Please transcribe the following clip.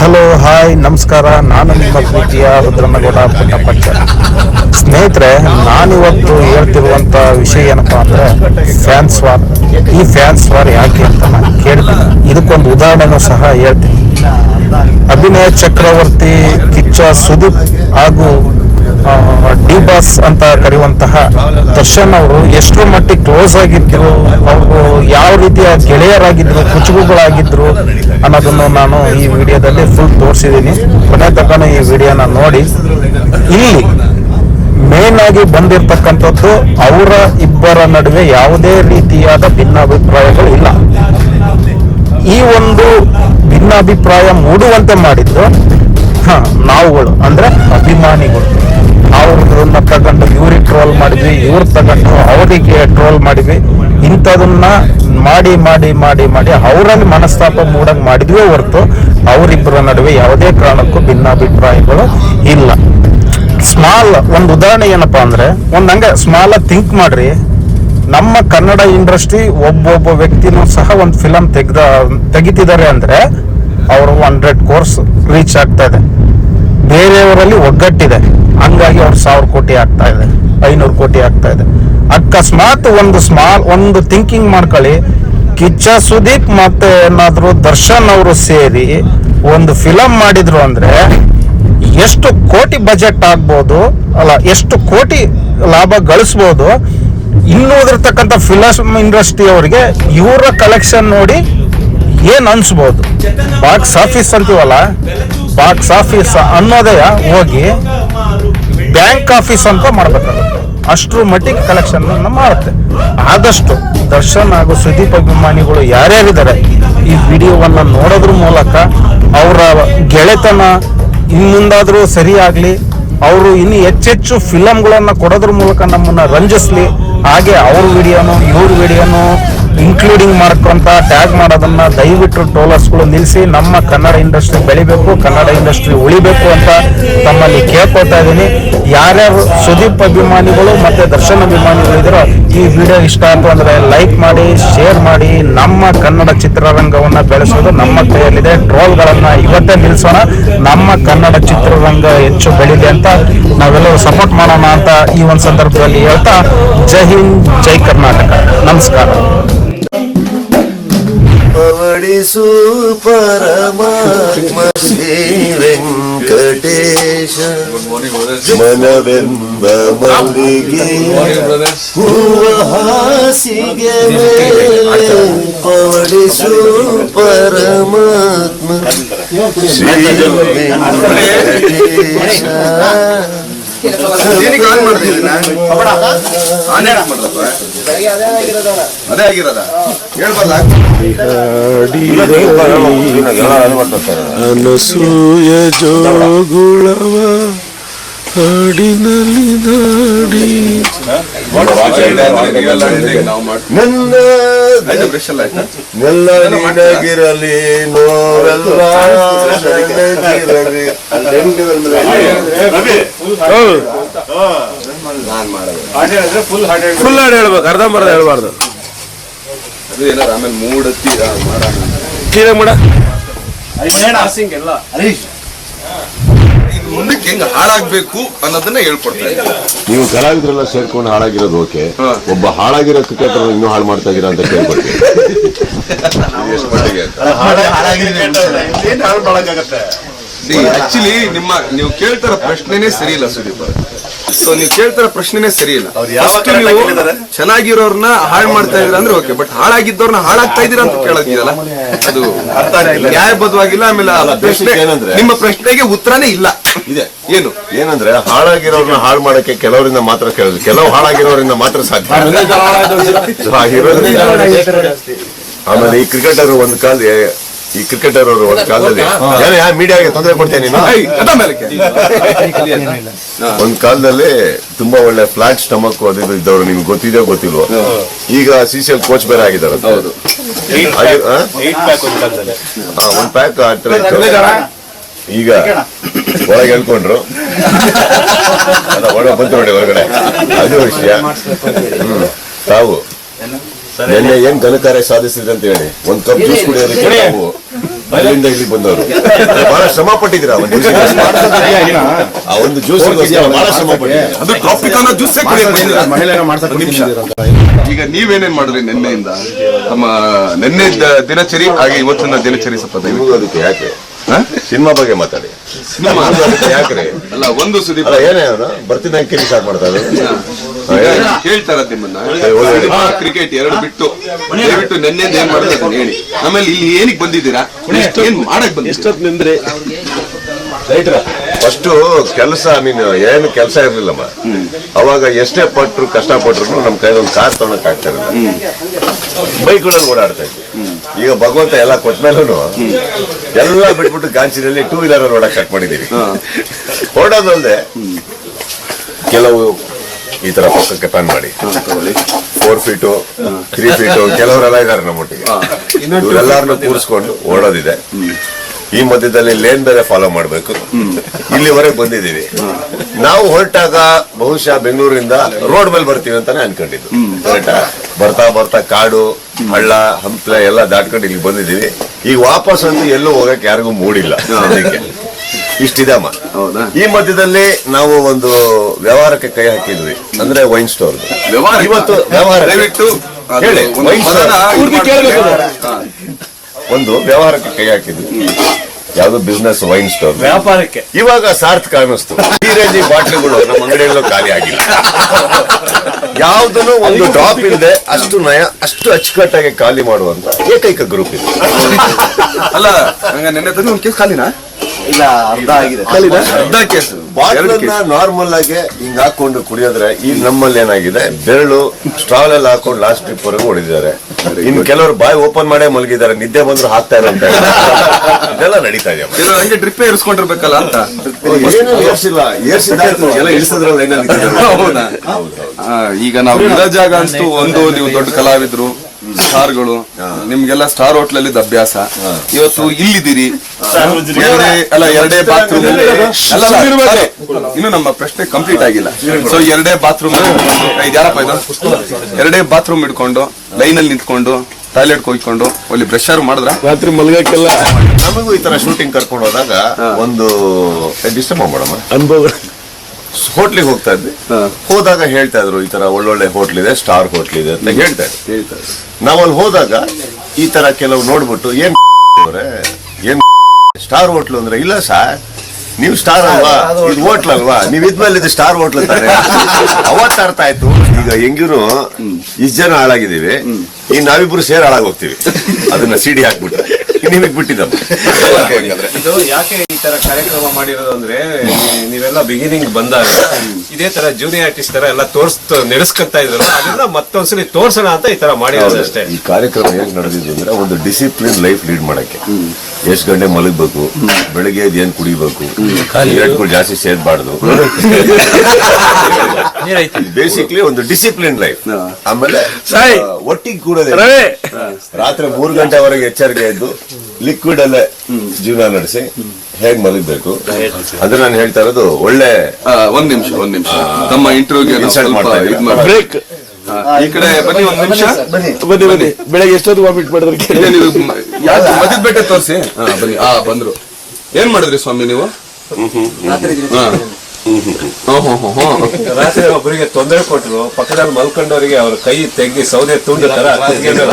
Hello, hi, ನಮಸ್ಕಾರ. ನಾನು ನಿಮ್ಮ ಪ್ರೀತಿಯ ರುದ್ರನಗೌಡ ಪುಟ್ಟಪಚ್ಚ. ಸ್ನೇಹಿತರೆ, ನಾನಿವತ್ತು ಹೇಳ್ತಿರುವಂತ ವಿಷಯ ಏನಪ್ಪ ಅಂದ್ರೆ ಫ್ಯಾನ್ಸ್ ವಾರ್ ಈ ಫ್ಯಾನ್ಸ್ ವಾರ್ ಯಾಕೆ ಅಂತ ನಾನು ಕೇಳ್ತೀನಿ. ಇದಕ್ಕೊಂದು ಉದಾಹರಣೆನೂ ಸಹ ಹೇಳ್ತೀನಿ. ಅಭಿನಯ ಚಕ್ರವರ್ತಿ ಕಿಚ್ಚ ಸುದೀಪ್ ಹಾಗೂ ಡಿ ಬಾಸ್ ಅಂತ ಕರೆಯುವಂತಹ ದರ್ಶನ್ ಅವರು ಎಷ್ಟರ ಮಟ್ಟಿಗೆ ಕ್ಲೋಸ್ ಆಗಿದ್ರು. ಅವರು ಯಾವ ರೀತಿಯ ಗೆಳೆಯರಾಗಿದ್ರು ಕುಚುಗುಗಳಾಗಿದ್ರು ಅನ್ನೋದನ್ನು ನಾನು ಈ ವಿಡಿಯೋದಲ್ಲಿ ಫುಲ್ ತೋರಿಸಿದ್ದೀನಿ. ಕೊನೆ ತಕ್ಕನ ಈ ವಿಡಿಯೋನ ನೋಡಿ. ಇಲ್ಲಿ ಮೇನ್ ಆಗಿ ಬಂದಿರತಕ್ಕಂಥದ್ದು ಅವರ ಇಬ್ಬರ ನಡುವೆ ಯಾವುದೇ ರೀತಿಯಾದ ಭಿನ್ನಾಭಿಪ್ರಾಯಗಳು ಇಲ್ಲ. ಈ ಒಂದು ಭಿನ್ನಾಭಿಪ್ರಾಯ ಮೂಡುವಂತೆ ಮಾಡಿದ್ದು ನಾವುಗಳು, ಅಂದ್ರೆ ಅಭಿಮಾನಿಗಳು. ಅವ್ರನ್ನ ತಗೊಂಡು ಇವ್ರಿಗೆ ಟ್ರೋಲ್ ಮಾಡಿದ್ವಿ, ಇವ್ರು ತಗೊಂಡು ಅವರಿಗೆ ಟ್ರೋಲ್ ಮಾಡಿದ್ವಿ. ಇಂಥದನ್ನ ಮಾಡಿ ಮಾಡಿ ಮಾಡಿ ಮಾಡಿ ಅವರಲ್ಲಿ ಮನಸ್ತಾಪ ಮೂಡಂಗೆ ಮಾಡಿದ್ವಿ ಹೊರತು ಅವರಿಬ್ಬರ ನಡುವೆ ಯಾವುದೇ ಕಾರಣಕ್ಕೂ ಭಿನ್ನಾಭಿಪ್ರಾಯಗಳು ಇಲ್ಲ. ಸ್ಮಾಲ್ ಒಂದು ಉದಾಹರಣೆ ಏನಪ್ಪಾ ಅಂದ್ರೆ, ಒಂದ್ ಹಂಗೆ ಸ್ಮಾಲ್ ಥಿಂಕ್ ಮಾಡ್ರಿ. ನಮ್ಮ ಕನ್ನಡ ಇಂಡಸ್ಟ್ರಿ ಒಬ್ಬೊಬ್ಬ ವ್ಯಕ್ತಿನೂ ಸಹ ಒಂದು ಫಿಲಂ ತೆಗ್ದ, ತೆಗಿತಿದ್ದಾರೆ ಅಂದ್ರೆ ಅವರು ಹಂಡ್ರೆಡ್ ಕೋರ್ಸ್ ರೀಚ್ ಆಗ್ತಾ ಇದೆ. ಬೇರೆಯವರಲ್ಲಿ ಒಗ್ಗಟ್ಟಿದೆ. ಹಂಗಾಗಿ ಅವ್ರು ಸಾವಿರ ಕೋಟಿ ಆಗ್ತಾ ಇದೆ, ಐನೂರು ಕೋಟಿ ಆಗ್ತಾ ಇದೆ. ಅಕಸ್ಮಾತ್ ಒಂದು ಸ್ಮಾಲ್ ಒಂದು ಥಿಂಕಿಂಗ್ ಮಾಡ್ಕೊಳ್ಳಿ. ಕಿಚ್ಚ ಸುದೀಪ್ ಮತ್ತೆ ಏನಾದ್ರು ದರ್ಶನ್ ಅವರು ಸೇರಿ ಒಂದು ಫಿಲಂ ಮಾಡಿದ್ರು ಅಂದ್ರೆ ಎಷ್ಟು ಕೋಟಿ ಬಜೆಟ್ ಆಗ್ಬೋದು, ಅಲ್ಲ ಎಷ್ಟು ಕೋಟಿ ಲಾಭ ಗಳಿಸ್ಬೋದು ಇನ್ನು ಓದಿರ್ತಕ್ಕಂಥ ಫಿಲಮ್ ಇಂಡಸ್ಟ್ರಿ ಅವರಿಗೆ ಇವರ ಕಲೆಕ್ಷನ್ ನೋಡಿ ಏನ್ ಅನ್ಸ್ಬೋದು? ಬಾಕ್ಸ್ ಆಫೀಸ್ ಅಂತೀವಲ್ಲ? ಬಾಕ್ಸ್ ಆಫೀಸ್ ಅನ್ನೋದೇ ಹೋಗಿ ಬ್ಯಾಂಕ್ ಆಫೀಸ್ ಅಂತ ಮಾಡ್ಬೇಕಾಗುತ್ತೆ. ಅಷ್ಟ್ರ ಮಟ್ಟಿಗೆ ಕಲೆಕ್ಷನ್ ಮಾಡುತ್ತೆ. ಆದಷ್ಟು ದರ್ಶನ್ ಹಾಗೂ ಸುದೀಪ್ ಅಭಿಮಾನಿಗಳು ಯಾರ್ಯಾರಿದ್ದಾರೆ ಈ ವಿಡಿಯೋವನ್ನ ನೋಡೋದ್ರ ಮೂಲಕ ಅವರ ಗೆಳೆತನ ಇನ್ಮುಂದಾದ್ರೂ ಸರಿಯಾಗಲಿ, ಅವರು ಇನ್ನು ಹೆಚ್ಚೆಚ್ಚು ಫಿಲಮ್ಗಳನ್ನು ಕೊಡೋದ್ರ ಮೂಲಕ ನಮ್ಮನ್ನ ರಂಜಿಸ್ಲಿ. ಹಾಗೆ ಅವ್ರ ವಿಡಿಯೋನು, ಇವ್ರ ವಿಡಿಯೋನು ಇನ್ಕ್ಲೂಡಿಂಗ್ ಮಾಡ್ಕೊಂತ ಟ್ಯಾಗ್ ಮಾಡೋದನ್ನ ದಯವಿಟ್ಟು ಟ್ರೋಲರ್ಸ್ಗಳು ನಿಲ್ಲಿಸಿ ನಮ್ಮ ಕನ್ನಡ ಇಂಡಸ್ಟ್ರಿ ಬೆಳಿಬೇಕು, ಕನ್ನಡ ಇಂಡಸ್ಟ್ರಿ ಉಳಿಬೇಕು ಅಂತ ತಮ್ಮಲ್ಲಿ ಕೇಳ್ಕೊತಾ ಇದ್ದೀನಿ. ಯಾರ್ಯಾರು ಸುದೀಪ್ ಅಭಿಮಾನಿಗಳು ಮತ್ತೆ ದರ್ಶನ್ ಅಭಿಮಾನಿಗಳು ಇದ್ರೋ ಈ ವಿಡಿಯೋ ಇಷ್ಟ ಆಯ್ತು ಅಂದ್ರೆ ಲೈಕ್ ಮಾಡಿ ಶೇರ್ ಮಾಡಿ, ನಮ್ಮ ಕನ್ನಡ ಚಿತ್ರರಂಗವನ್ನ ಬೆಳೆಸೋದು ನಮ್ಮ ಕೈಯಲ್ಲಿದೆ. ಟ್ರೋಲ್ಗಳನ್ನ ಇವತ್ತೇ ನಿಲ್ಲಿಸೋಣ ನಮ್ಮ ಕನ್ನಡ ಚಿತ್ರರಂಗ ಹೆಚ್ಚು ಬೆಳಿಲಿ ಅಂತ ನಾವೆಲ್ಲರೂ ಸಪೋರ್ಟ್ ಮಾಡೋಣ ಅಂತ ಈ ಒಂದು ಸಂದರ್ಭದಲ್ಲಿ ಹೇಳ್ತಾ, ಜೈ ಹಿಂದ್, ಜೈ ಕರ್ನಾಟಕ. ನಮಸ್ಕಾರ. ಪವಡಿಸು ಪರಮಾತ್ಮ ಶ್ರೀ ವೆಂಕಟೇಶ. ಮನವೆಂಬ ಮಲ್ಲಿಗೆ ಹೂವ ಹಾಸಿಗೆ ಮೇಲೆ ಪವಡಿಸು ಪರಮಾತ್ಮ ಅದೇ ಆಗಿರೋದ. ಹೇಳ್ಬಲ್ಲ ಅನಸೂಯ ಹಾಡಿನಲ್ಲಿ ನಾಡಿ. ನನ್ನ ಎಲ್ಲ ನೆಲ್ಲ ನಿನಗಿರಲಿ ನೋವೆಲ್ಲ ನನಗಿರಲಿ. ಫುಲ್ ಹಾಡು ಹೇಳ್ಬೇಕು ಅರ್ಧಂಬರ್ಧ ಹೇಳ್ಬಾರ್ದು. ಅದು ಏನಾರ ಆಮೇಲೆ ಮೂಡ್ ಮಾಡ ಕ್ಲೀನಾಗಿ ಮಾಡ ಇನ್ನು ಮುಂದಕ್ಕೆ ಹೆಂಗ್ ಹಾಳಾಗ್ಬೇಕು ಅನ್ನೋದನ್ನ ಹೇಳ್ಕೊಡ್ತಾ ಇದ್ದೀನಿ ನೀವು ಕಲಾವಿದರೆಲ್ಲ ಸೇರ್ಕೊಂಡು ಹಾಳಾಗಿರೋದು ಓಕೆ ಒಬ್ಬ ಹಾಳಾಗಿರೋ ಕ್ರಿಕೆಟರ್ ಇನ್ನೂ ಹಾಳು ಮಾಡ್ತಾ ಇದೀರಾ ಅಂತ ಕೇಳ್ಕೊಡ್ತೀನಿ ಇದು ಎಷ್ಟು ಮಟ್ಟಿಗೆ ಆಕ್ಚುಲಿ ನಿಮ್ಮ ನೀವು ಕೇಳ್ತಾರ ಪ್ರಶ್ನೆನೇ ಸರಿ ಇಲ್ಲ ಸುದೀಪ್ ಸೊ ನೀವು ಕೇಳ್ತಾರ ಪ್ರಶ್ನೆನೇ ಸರಿ ಇಲ್ಲ. First ನೀವು ಚೆನ್ನಾಗಿರೋರ್ನ ಹಾಳು ಮಾಡ್ತಾ ಇದ್ರ ಅಂದ್ರೆ ಓಕೆ ಬಟ್ ಹಾಳಾಗಿದ್ದವ್ರನ್ನ ಹಾಳಾಗ್ತಾ ಇದೀರ ಅಂತ ಕೇಳೋದಿದೆಯಲ್ಲ? ಅದು ನ್ಯಾಯಬದ್ಧವಾಗಿಲ್ಲ ಆಮೇಲೆ ಆ ಪ್ರಶ್ನೆ ಏನಂದ್ರೆ? ನಿಮ್ಮ ಪ್ರಶ್ನೆಗೆ ಉತ್ತರನೇ ಇಲ್ಲ. ಇದೆ. ಏನು? ಏನಂದ್ರೆ ಹಾಳಾಗಿರೋರ್ನ ಹಾಳು ಮಾಡಕ್ಕೆ ಕೆಲವರಿಂದ ಮಾತ್ರ ಕೇಳೋದು. ಕೆಲವು ಹಾಳಾಗಿರೋರಿಂದ ಮಾತ್ರ ಸಾಧ್ಯ. ಆಮೇಲೆ ಈ ಕ್ರಿಕೆಟರ್ ಒಂದ್ ಕಾಲ ಈ ಕ್ರಿಕೆಟರ್ ಅವರು ಒಂದ್ ಕಾಲದಲ್ಲಿ ಯಾರು ಮೀಡಿಯಾಗೆ ತೊಂದರೆ ಕೊಡ್ತೇನೆ. ಒಂದ್ ಕಾಲದಲ್ಲಿ ತುಂಬಾ ಒಳ್ಳೆ ಫ್ಲಾಟ್ ಸ್ಟಮಕ್ ಅದು ಇದ್ದವರು ಇದ್ದವ್ರು ನಿಮ್ಗೆ ಗೊತ್ತಿದೆಯೋ ಗೊತ್ತಿಲ್ವೋ? ಈಗ ಸಿ ಸಿ ಎಲ್ ಕೋಚ್ ಬೇರೆ ಆಗಿದ್ದಾರೆ. ಒಂದ್ ಪ್ಯಾಕ್ ಆ? ಈಗ ಒಳಗೆ ಹೇಳ್ಕೊಂಡ್ರು ಒಳಗೆ ಬಂತು ನೋಡಿ ಹೊರಗಡೆ. ಅದು ವಿಷಯ. ತಾವು. ನಿನ್ನೆ ಏನ್ ಘನಕಾರ್ಯ ಸಾಧಿಸಿದ್ರಿ ಅಂತ ಹೇಳಿ. ಒಂದ್ ಕಪ್ ಜ್ಯೂಸ್ ಕುಡಿಯೋದಕ್ಕೆ ನಾವು ಅಲ್ಲಿಂದ ಇಲ್ಲಿ ಬಂದವರು. ಬಹಳ ಶ್ರಮ ಪಟ್ಟಿದ್ರ ಒಂದು ಜ್ಯೂಸ್ ಆ ಒಂದು ಜ್ಯೂಸ್ ಬಹಳ ಶ್ರಮ ನಿಮಿಷ. ಈಗ ನೀವೇನೇನ್ ಮಾಡಿದ್ರಿ ನಿನ್ನೆಯಿಂದ? ನಮ್ಮ ನಿನ್ನೆ ದಿನಚರಿ ಹಾಗೆ ಇವತ್ತಿನ ದಿನಚರಿ ಸ್ವಲ್ಪ ದಯವಿಟ್ಟು. ಅದಕ್ಕೆ ಯಾಕೆ? ಸಿನಿಮಾ ಬಗ್ಗೆ ಮಾತಾಡಿ. ಸಿನಿಮಾ? ಯಾಕ್ರಿ? ಅಲ್ಲ ಒಂದು ಸುದೀಪ್ ಅಲ್ಲ ಏನೇ ಅವನು ಬರ್ತೀನಿ ಅಂಕೇಳಿ ಸ್ಟಾರ್ಟ್ ಮಾಡ್ತಾ? ಹೇಳ್ತಾರ ನಿಮ್ಮನ್ನ. ಕ್ರಿಕೆಟ್ ಎರಡು ಬಿಟ್ಟು ಬಿಟ್ಟು ನಿನ್ನೆ ಏನ್ ಮಾಡ್ತಾರೆ ಹೇಳಿ. ಆಮೇಲೆ ಇಲ್ಲಿ ಏನಕ್ಕೆ ಬಂದಿದ್ದೀರಾ? ಏನ್ ಮಾಡಕ್ ಬಂದಿದ್ದೀರಾ? ಫಸ್ಟ್ ಕೆಲಸ ನೀನು ಏನು ಕೆಲಸ ಇರ್ಲಿಲ್ಲಮ್ಮ. ಅವಾಗ ಎಷ್ಟೇ ಪಟ್ರು ಕಷ್ಟ ಪಟ್ರು ನಮ್ ಕೈ ಒಂದು ಕಾರ್ ತಗೊಳಕ್ ಆಗ್ತಾ ಇರಲಿಲ್ಲ. ಬೈಕ್ಗಳಲ್ಲಿ ಓಡಾಡ್ತಾ ಇದ್ವಿ ಈಗ ಭಗವಂತ ಎಲ್ಲ ಕೊಟ್ಮೇಲೂ ಎಲ್ಲ ಬಿಟ್ಬಿಟ್ಟು ಗಾಂಚಿನಲ್ಲಿ ಟೂ ವೀಲರ್ ಓಡಕ್ ಸ್ಟಾರ್ಟ್ ಮಾಡಿದೀವಿ. ಓಡೋದಲ್ದೆ ಕೆಲವು ಈ ತರ ಪಕ್ಕಕ್ಕೆ ಪ್ಯಾನ್ ಮಾಡಿ. ಫೋರ್ ಫೀಟು ತ್ರೀ ಫೀಟು ಕೆಲವರೆಲ್ಲ ಇದಾರೆ ನಮ್ಮೊಟ್ಟಿಗೆ. ಇವರೆಲ್ಲಾರನ್ನು ಕೂರಿಸ್ಕೊಂಡು ಓಡೋದಿದೆ. ಈ ಮಧ್ಯದಲ್ಲಿ ಲೇನ್ ಬೇರೆ ಫಾಲೋ ಮಾಡಬೇಕು. ಇಲ್ಲಿವರೆಗೆ ಬಂದಿದ್ದೀವಿ. ನಾವು ಹೊರಟಾಗ ಬಹುಶಃ ಬೆಂಗಳೂರಿಂದ ರೋಡ್ ಮೇಲೆ ಬರ್ತೀವಿ ಅಂತಾನೆ ಅನ್ಕೊಂಡಿದ್ದು. ಕರೆಕ್ಟಾ ಬರ್ತಾ ಬರ್ತಾ ಕಾಡು ಹಳ್ಳ ಹಂಪ್ಲ ಎಲ್ಲ ದಾಟ್ಕೊಂಡು ಇಲ್ಲಿ ಬಂದಿದ್ದೀವಿ. ಈಗ ವಾಪಸ್ ಅಂತ ಎಲ್ಲೂ ಹೋಗಕ್ ಯಾರಿಗೂ ಮೂಡಿಲ್ಲ ಸದ್ಯಕ್ಕೆ. ಇಷ್ಟಿದಮ್ಮ. ಹೌದಾ? ಈ ಮಧ್ಯದಲ್ಲಿ ನಾವು ಒಂದು ವ್ಯವಹಾರಕ್ಕೆ ಕೈ ಹಾಕಿದ್ವಿ. ಅಂದ್ರೆ ವೈನ್ ಸ್ಟೋರ್ ವ್ಯವಹಾರ? ಇವತ್ತು ವ್ಯವಹಾರ. ಹೇಳಿ, ಒಂದು ವ್ಯವಹಾರಕ್ಕೆ ಕೈ ಹಾಕಿದ್ವಿ ಯಾವ್ದು ಬಿಸ್ನೆಸ್ ವೈನ್ ಸ್ಟೋರ್ ವ್ಯಾಪಾರಕ್ಕೆ. ಇವಾಗ ಸಾರ್ಥಕ ಅನ್ನಿಸ್ತು. ಈ ರೇಂಜಿ ಬಾಟ್ಲಿಗಳು ನಮ್ಮ ಅಂಗಡಿಯಲ್ಲೂ ಖಾಲಿ ಆಗಿಲ್ಲ. ಯಾವ್ದನ್ನು ಒಂದು ಡ್ರಾಪ್ ಇಲ್ಲದೆ ಅಷ್ಟು ನಯ ಅಷ್ಟು ಅಚ್ಚುಕಟ್ಟಾಗಿ ಖಾಲಿ ಮಾಡುವಂತ ಏಕೈಕ ಗ್ರೂಪ್ ಇದೆ. ಅಲ್ಲ ಹಂಗ ನೆನ್ನೆ ತಂದು ಒಂದು ಕೇಸ್ ಖಾಲಿನಾ? ಇಲ್ಲ ಅರ್ಧ ಆಗಿದೆ. ಬಾಟ್ಲನ್ನ ನಾರ್ಮಲ್ ಆಗಿ ಹಿಂಗ್ ಹಾಕೊಂಡು ಕುಡಿಯೋದ್ರೆ ಈ ನಮ್ಮಲ್ಲಿ ಏನಾಗಿದೆ? ಬೆರಳು ಸ್ಟ್ರಾಲ್ ಅಲ್ಲಿ ಹಾಕೊಂಡು ಲಾಸ್ಟ್ ಟ್ರಿಪ್ ವರೆಗೂ ಹೊಡಿದ್ದಾರೆ ಇನ್ನು ಕೆಲವರು ಬಾಯಿ ಓಪನ್ ಮಾಡೇ ಮಲಗಿದ್ದಾರೆ. ನಿದ್ದೆ ಬಂದ್ರು ಹಾಕ್ತಾ ಇರಂತ ಇದೆಲ್ಲ ನಡೀತಾ ಇದೆ. ಹಂಗೆ ಡ್ರಿಪ್ಪೇ ಇರಿಸ್ಕೊಂಡಿರ್ಬೇಕಲ್ಲ ಅಂತ. ಏನು ಏರ್ಸಿಲ್ಲ ಎಲ್ಲ ಇಳಿಸಿದ್ರಲ್ಲ ಏನಾಗ್ತಿದೆ ಹೌದಾ? ಆ, ಈಗ ನಾವು ಜಾಗ ಅಂತೂ ಒಂದು ನೀವು ದೊಡ್ಡ ಕಲಾವಿದ್ರು. ಸ್ಟಾರ್ಗಳು ನಿಮ್ಗೆಲ್ಲ ಸ್ಟಾರ್ ಹೋಟ್ಲಲ್ಲಿ ಅಭ್ಯಾಸ. ಇವತ್ತು ಇಲ್ಲಿದ್ದೀರಿ. ಎರಡೇ ಅಲ್ಲ ಎರಡೇ ಬಾತ್ರೂಮ್ ಇನ್ನು ನಮ್ಮ ಪ್ರಶ್ನೆ ಕಂಪ್ಲೀಟ್ ಆಗಿಲ್ಲ. ಸೊ ಎರಡೇ ಬಾತ್ರೂಮ್ ಇದು ಯಾರಪ್ಪ ಇದು ಎರಡೇ ಬಾತ್ರೂಮ್ ಇಟ್ಕೊಂಡು ಲೈನ್ ಅಲ್ಲಿ ನಿಂತ್ಕೊಂಡು ಟಾಯ್ಲೆಟ್ ಹೋಗ್ಕೊಂಡು ಅಲ್ಲಿ ಬ್ರಷ್ ಮಾಡಿದ್ರ? ರಾತ್ರಿ ಮಲಗಕ್ಕೆಲ್ಲ ನಮಗೂ ಈ ತರ ಶೂಟಿಂಗ್ ಕರ್ಕೊಂಡು ಹೋದಾಗ ಒಂದು ಡಿಸ್ಟರ್ಬ್ ಮಾಡಮ್ಮ ಅನುಭವ. ಹೋಟ್ಲಿಗೆ ಹೋಗ್ತಾ ಇದ್ವಿ. ಹೋದಾಗ ಹೇಳ್ತಾ ಇದ್ರು ಈ ತರ ಒಳ್ಳೊಳ್ಳೆ ಹೋಟ್ಲ್ ಇದೆ ಸ್ಟಾರ್ ಹೋಟ್ಲ್ ಇದೆ ಅಂತ ಹೇಳ್ತಾ ಇದ್ರು. ನಾವು ಅಲ್ಲಿ ಹೋದಾಗ ಈ ತರ ಕೆಲವು ನೋಡ್ಬಿಟ್ಟು ಏನ್ ಏನ್ ಸ್ಟಾರ್ ಹೋಟ್ಲು ಅಂದ್ರೆ ಇಲ್ಲ ಸರ್. ನೀವು ಸ್ಟಾರ್ ಅಲ್ವಾ? ಇದು ಹೋಟ್ಲ್. ಅಲ್ವಾ? ನೀವ್ ಇದ್ಮೇಲೆ ಇದು ಸ್ಟಾರ್ ಹೋಟ್ಲ್ ಅಂತಾರೆ ಅವತ್ತ ಅರ್ಥ ಆಯ್ತು. ಈಗ ಹೆಂಗಿರು ಇಷ್ಟು ಜನ ಹಾಳಾಗಿದ್ದೀವಿ. ಈಗ ನಾವಿಬ್ರು ಸೇರ್ ಹಾಳಾಗಿ ಹೋಗ್ತೀವಿ. ಅದನ್ನ ಸಿಡಿ ಹಾಕ್ಬಿಟ್ಟು. ನಿಮಗ್ ಬಿಟ್ಟಿದ್ದಮ್ಮ ಇದು ಯಾಕೆ ಈ ತರ ಕಾರ್ಯಕ್ರಮ ಮಾಡಿರೋದು ಅಂದ್ರೆ ನೀವೆಲ್ಲ ಬಿಗಿನಿಂಗ್ ಬಂದಾಗ ಇದೇ ತರ ಜೂನಿಯರ್ ಆರ್ಟಿಸ್ಟ್ ತರ ಎಲ್ಲ ತೋರ್ಸ್ ನಡೆಸ್ಕೊತಾ ಇದ್ರು ಅದನ್ನ ಮತ್ತೊಂದ್ಸಲಿ ತೋರ್ಸೋಣ ಅಂತ ಈ ತರ ಮಾಡಿರೋದು ಅಷ್ಟೇ. ಈ ಕಾರ್ಯಕ್ರಮ ಹೇಗೆ ನಡೆದಿದ್ದು ಅಂದ್ರೆ ಒಂದು ಡಿಸಿಪ್ಲಿನ್ ಲೈಫ್ ಲೀಡ್ ಮಾಡಕ್ಕೆ. ಎಷ್ಟು ಗಂಟೆ ಮಲಗಬೇಕು? ಬೆಳಗ್ಗೆ ಎದ್ದು ಏನ್ ಕುಡಿಬೇಕು? ಸಿಗರೇಟ್ಗಳು ಜಾಸ್ತಿ ಸೇರ್ಬಾರ್ದು ಬೇಸಿಕ್ಲಿ ಒಂದು ಡಿಸಿಪ್ಲಿನ್ ಲೈಫ್ ಆಮೇಲೆ ಒಟ್ಟಿಗೆ ಕೂಡದೆ ರಾತ್ರಿ ಮೂರು ಗಂಟೆವರೆಗೆ ಎಚ್ಚರಿಕೆ ಇದ್ದು ಲಿಕ್ವಿಡ್ ಅಲ್ಲೇ ಜೀವನ ನಡೆಸಿ ಹೇಗ್ ಮಲಗಬೇಕು? ಅಂದ್ರೆ ನಾನು ಹೇಳ್ತಾ ಇರೋದು ಒಳ್ಳೆ ಆ, ಒಂದ್ ನಿಮಿಷ ಒಂದ್ ನಿಮಿಷ. ತಮ್ಮ ಇಂಟರ್ವ್ಯೂಗೆ Insult ಮಾಡ್ತಾ ಇದ್ದೀವಿ ಬ್ರೇಕ್ ಈ ಕಡೆ ಬನ್ನಿ ಒಂದ್ ನಿಮಿಷ. ಬನ್ನಿ. ಬನ್ನಿ ಬೆಳಗ್ಗೆ ಎಷ್ಟೊತ್ತು ವಾಮಿಟ್ ಮಾಡಿದ್ರು ಇಲ್ಲೇ ನೀವು ಯಾವ್ದು ಮದಿದ್ ಬೆಟ್ಟ ತೋರಿಸಿ. ಹಾ ಬನ್ನಿ. ಆ ಬಂದ್ರು. ಏನ್ ಮಾಡಿದ್ರಿ ಸ್ವಾಮಿ ನೀವು. ರಾತ್ರಿ ಒಬ್ಬರಿಗೆ ತೊಂದರೆ ಕೊಟ್ರು ಪಕ್ಕದಲ್ಲಿ ಮಲ್ಕೊಂಡವರಿಗೆ ಅವ್ರ ಕೈ ತೆಗ್ಗಿ ಸೌದೆ ತುಂಡು ತರ ಹಾಕಿದ್ರು